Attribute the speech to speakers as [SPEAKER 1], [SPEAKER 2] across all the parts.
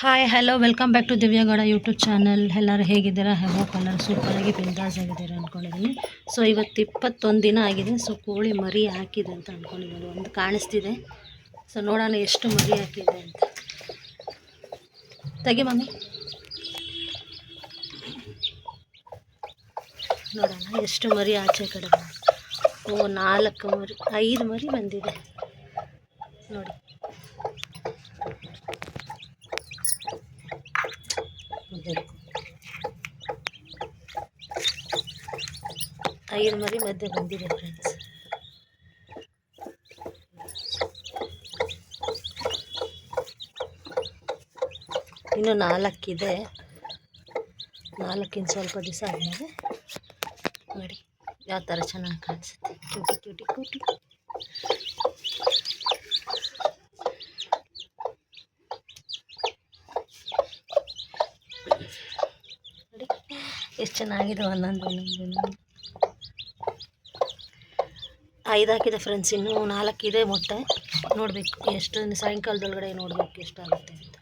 [SPEAKER 1] Hi hello welcome back to Divya Gowda YouTube channel ಎಲ್ಲರೂ ಹೇಗಿದ್ದೀರಾ? ಹೆಗೋ colour ಸೂಪರಾಗಿ ಬಿಂದಾಸ್ ಆಗಿದ್ದೀರಾ ಅಂದ್ಕೊಂಡಿದ್ದೀನಿ ಸೊ ಇವತ್ತು ಇಪ್ಪತ್ತೊಂದು ದಿನ ಆಗಿದೆ. ಸೊ ಕೋಳಿ ಮರಿ ಹಾಕಿದೆ ಅಂತ ಅಂದ್ಕೊಂಡಿದ್ದೀನಿ ಒಂದು ಕಾಣಿಸ್ತಿದೆ. ಸೊ ನೋಡೋಣ ಎಷ್ಟು ಮರಿ ಹಾಕಿದೆ ಅಂತ. ತೆಗಿ ಮಮ್ಮಿ. ನೋಡೋಣ ಎಷ್ಟು ಮರಿ ಆಚೆ ಕಡೆ ಓ, ನಾಲ್ಕು ಮರಿ, ಐದು ಮರಿ ಬಂದಿದೆ. ನೋಡಿ. ಐದು ಮರಿ ಮಧ್ಯೆ ಬಂದಿದೆ ಫ್ರೆಂಡ್ಸ್ ಇನ್ನು ನಾಲ್ಕಿದೆ. ನಾಲ್ಕಿನ ಸ್ವಲ್ಪ ದಿವಸ ಆದಮೇಲೆ ನೋಡಿ ಯಾವ ಥರ ಚೆನ್ನಾಗಿ ಕಾಣಿಸುತ್ತೆ. ಕ್ಯೂಟಿ ಕ್ಯೂಟಿ ಕ್ಯೂಟಿ ನೋಡಿ ಎಷ್ಟು ಚೆನ್ನಾಗಿದೆ ಒಂದೊಂದು ಒಂದೊಂದು ಐದು ಹಾಕಿದೆ ಫ್ರೆಂಡ್ಸ್ ಇನ್ನೂ ಇದೆ ಮೊಟ್ಟೆ. ನೋಡಬೇಕು, ಎಷ್ಟು ಸಾಯಂಕಾಲದೊಳಗಡೆ ನೋಡಬೇಕು ಎಷ್ಟಾಗುತ್ತೆ ಅಂತ.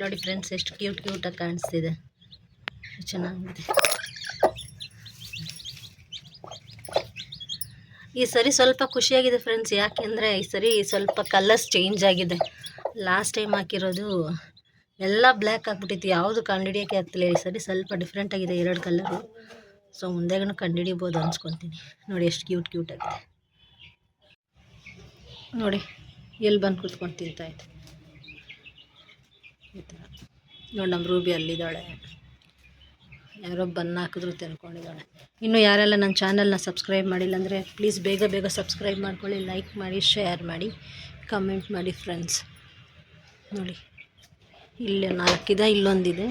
[SPEAKER 1] ನೋಡಿ ಫ್ರೆಂಡ್ಸ್ ಎಷ್ಟು ಕ್ಯೂಟ್ ಕ್ಯೂಟಾಗಿ ಕಾಣಿಸ್ತಿದೆ. ಚೆನ್ನಾಗಿದೆ. ಈ ಸರಿ ಸ್ವಲ್ಪ ಖುಷಿಯಾಗಿದೆ ಫ್ರೆಂಡ್ಸ್ ಯಾಕೆಂದರೆ ಈ ಸರಿ ಸ್ವಲ್ಪ ಕಲರ್ಸ್ ಚೇಂಜ್ ಆಗಿದೆ. ಲಾಸ್ಟ್ ಟೈಮ್ ಹಾಕಿರೋದು ಎಲ್ಲ ಬ್ಲ್ಯಾಕ್ ಆಗಿಬಿಟ್ಟಿತ್ತು. ಯಾವುದು ಕಂಡುಹಿಡಿಯೋಕ್ಕೆ ಆಗ್ತಿಲ್ಲ ಈ ಸರಿ. ಸ್ವಲ್ಪ ಡಿಫ್ರೆಂಟ್ ಆಗಿದೆ ಎರಡು ಕಲರು ಸೊ ಮುಂದೆಗೂ ಕಂಡುಹಿಡಿಬೋದು ಅನ್ಸ್ಕೊತೀನಿ. ನೋಡಿ ಎಷ್ಟು ಕ್ಯೂಟ್ ಕ್ಯೂಟ್ ಆಗಿದೆ. ನೋಡಿ ಎಲ್ಲಿ ಬಂದು ಕೂತ್ಕೊಂಡು ತಿಂತಾಯಿತು ಈ ಥರ. ನೋಡಿ ನಮ್ಮ ರೂಬಿ ಅಲ್ಲಿದ್ದಾಳೆ. ಯಾರೋ ಬನ್ನ ಹಾಕಿದ್ರು ತಿನ್ಕೊಂಡಿದ್ದಾಳೆ. ಇನ್ನು ಯಾರೆಲ್ಲ ನನ್ನ ಚಾನಲ್ನ ಸಬ್ಸ್ಕ್ರೈಬ್ ಮಾಡಿಲ್ಲ ಅಂದರೆ ಪ್ಲೀಸ್ ಬೇಗ ಬೇಗ ಸಬ್ಸ್ಕ್ರೈಬ್ ಮಾಡ್ಕೊಳ್ಳಿ ಲೈಕ್ ಮಾಡಿ ಶೇರ್ ಮಾಡಿ ಕಮೆಂಟ್ ಮಾಡಿ ಫ್ರೆಂಡ್ಸ್ ನೋಡಿ. ಇಲ್ಲಿ ನಾಲ್ಕಿದೆ ಇಲ್ಲೊಂದಿದೆ.